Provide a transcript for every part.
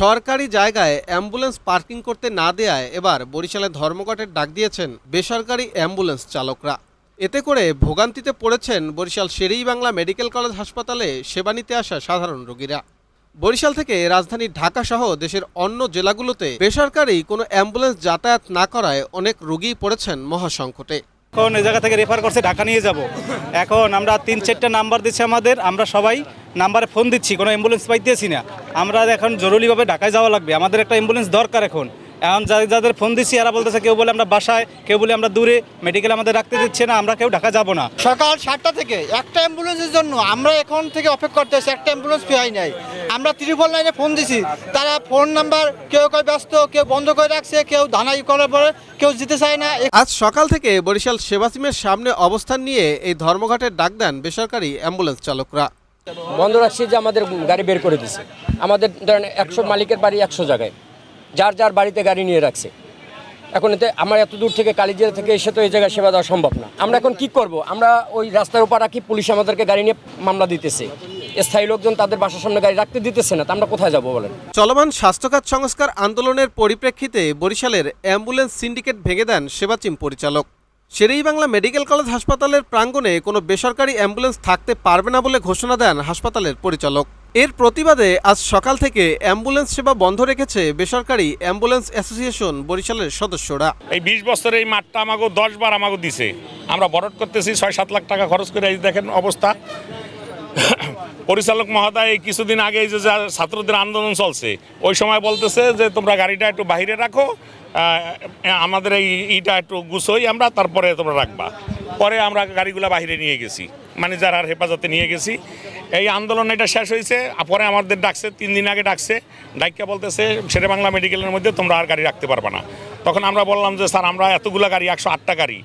সরকারি জায়গায় ambulance parking করতে না দেয়ায় এবার বরিশালে ধর্মঘটের ডাক দিয়েছেন বেসরকারি অ্যাম্বুলেন্স চালকরা। এতে করে ভোগান্তিতে পড়েছেন বরিশাল শেরেই বাংলা মেডিকেল কলেজ হাসপাতালে সেবা নিতে আসা সাধারণ রোগীরা। বরিশাল থেকে রাজধানী ঢাকা সহ দেশের অন্য জেলাগুলোতে বেসরকারি কোনো অ্যাম্বুলেন্স যাতায়াত না করায় অনেক রোগী পড়েছেন মহাসংকটে। এখন এই জায়গা থেকে রেফার করছে, ঢাকা নিয়ে যাব। এখন আমরা তিন চারটা নাম্বার দিচ্ছে আমাদের, আমরা সবাই নাম্বারে ফোন দিচ্ছি, কোনো অ্যাম্বুলেন্স পাইতেছি না। আমরা এখন জরুরিভাবে ঢাকায় যাওয়া লাগবে, আমাদের একটা অ্যাম্বুলেন্স দরকার এখন। এখন যাদের ফোন দিচ্ছি, এরা বলতেছে, কেউ বলে আমরা বাসায়, কেউ বলে আমরা দূরে মেডিকেল আমাদের রাখতে দিচ্ছে না, আমরা কেউ ঢাকা যাব না। সকাল সাতটা থেকে একটা অ্যাম্বুলেন্সের জন্য, আমরা এখন থেকে অপেক্ষা করতেছি একটা অ্যাম্বুলেন্স পেয়ে নাই। আমরা ত্রিপল লাইনে ফোন দিছি। তারা ফোন নাম্বার কেউ কেউ ব্যস্ত কেউ বন্ধ করে রাখছে কেউ ধানাই করার পরে কেউ যেতে চায় না। আজ সকাল থেকে বরিশাল সেবাসিমের সামনে অবস্থান নিয়ে এই ধর্মঘটের ডাক দেন বেসরকারি অ্যাম্বুলেন্স চালকরা। বন্ধ রাখছি যে আমাদের গাড়ি বের করে দিছে। আমাদের ধরেন একশো মালিকের বাড়ি একশো জায়গায়। যার যার বাড়িতে গাড়ি নিয়ে রাখছে। এখন এতে আমার এত দূর থেকে কালিজিরা থেকে এসে তো এই জায়গায় সেবা দেওয়া সম্ভব না। আমরা এখন কি করব? আমরা ওই রাস্তার উপর রাখি পুলিশ আমাদেরকে গাড়ি নিয়ে মামলা দিতেছে। স্থায়ী লোকজন তাদের বাসার সামনে গাড়ি রাখতে দিতেছে না তা আমরা কোথায় যাব বলেন? চলমান স্বাস্থ্যখাত সংস্কার আন্দোলনের পরিপ্রেক্ষিতে বরিশালের অ্যাম্বুলেন্স সিন্ডিকেট ভেঙে দেন সেবাচিম পরিচালক। শেরেই বাংলা মেডিকেল কলেজ হাসপাতালের প্রাঙ্গণে কোনো বেসরকারি অ্যাম্বুলেন্স থাকতে পারবে না বলে ঘোষণা দেন হাসপাতালের পরিচালক। এর প্রতিবাদে আজ সকাল থেকে অ্যাম্বুলেন্স সেবা বন্ধ রেখেছে বেসরকারি অ্যাম্বুলেন্স অ্যাসোসিয়েশন বরিশালের সদস্যরা। এই বিশ বছরে এই মাঠটা আমাকে দশ বার আমাকে দিছে। আমরা বরট করতেছি ছয় সাত লাখ টাকা খরচ করে এই দেখেন অবস্থা। পরিচালক মহোদয় কিছুদিন আগে যে ছাত্রদের আন্দোলন চলছে, ওই সময় বলতেছে যে, তোমরা গাড়িটা একটু বাইরে রাখো আমাদের এই ইটা একটু গুছোই আমরা, তারপরে তোমরা রাখবা। পরে আমরা গাড়িগুলো বাইরে নিয়ে গেছি মানে যারা হেফাজতে নিয়ে গেছি। এই আন্দোলন এটা শেষ হয়েছে পরে আমাদের ডাকছে, তিন দিন আগে ডাকছে। ডাইকা বলতেছে, শেরে বাংলা মেডিকেলের মধ্যে তোমরা আর গাড়ি রাখতে পারবে না। তখন আমরা বললাম যে, স্যার, আমরা এতগুলো গাড়ি, একশো আটটা গাড়ি,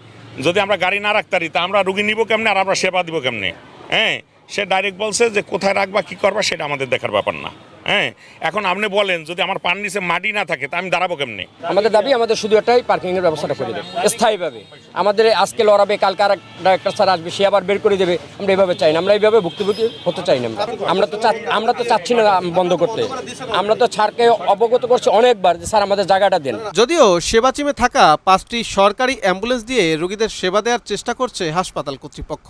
যদি আমরা গাড়ি না রাখতে পারি তা আমরা রুগী নিব কেমনে, আর আমরা সেবা দিব কেমনে? হ্যাঁ সে ডাইরেক্ট বলছে যে কোথায় রাখবা কী করবা সেটা আমাদের দেখার ব্যাপার না। হ্যাঁ এখন আপনি বলেন যদি আমার পান নিচে মাটি না থাকে তা আমি দাঁড়াবো কেমনে? আমাদের দাবি আমাদের শুধু একটাই পার্কিংয়ের ব্যবস্থাটা করে দেবে স্থায়ীভাবে। আমাদের আজকে লড়াবে কালকে আর ডাইরেক্টর স্যার আসবে সে আবার বের করে দেবে আমরা এইভাবে চাই না আমরা এইভাবে ভুক্তভোগী হতে চাই না আমরা। আমরা তো আমরা তো চাচ্ছি না বন্ধ করতে। আমরা তো ছাড়কে অবগত করছি অনেকবার যে স্যার আমাদের জায়গাটা দেন। যদিও সেবা চিমে থাকা পাঁচটি সরকারি অ্যাম্বুলেন্স দিয়ে রোগীদের সেবা দেওয়ার চেষ্টা করছে হাসপাতাল কর্তৃপক্ষ।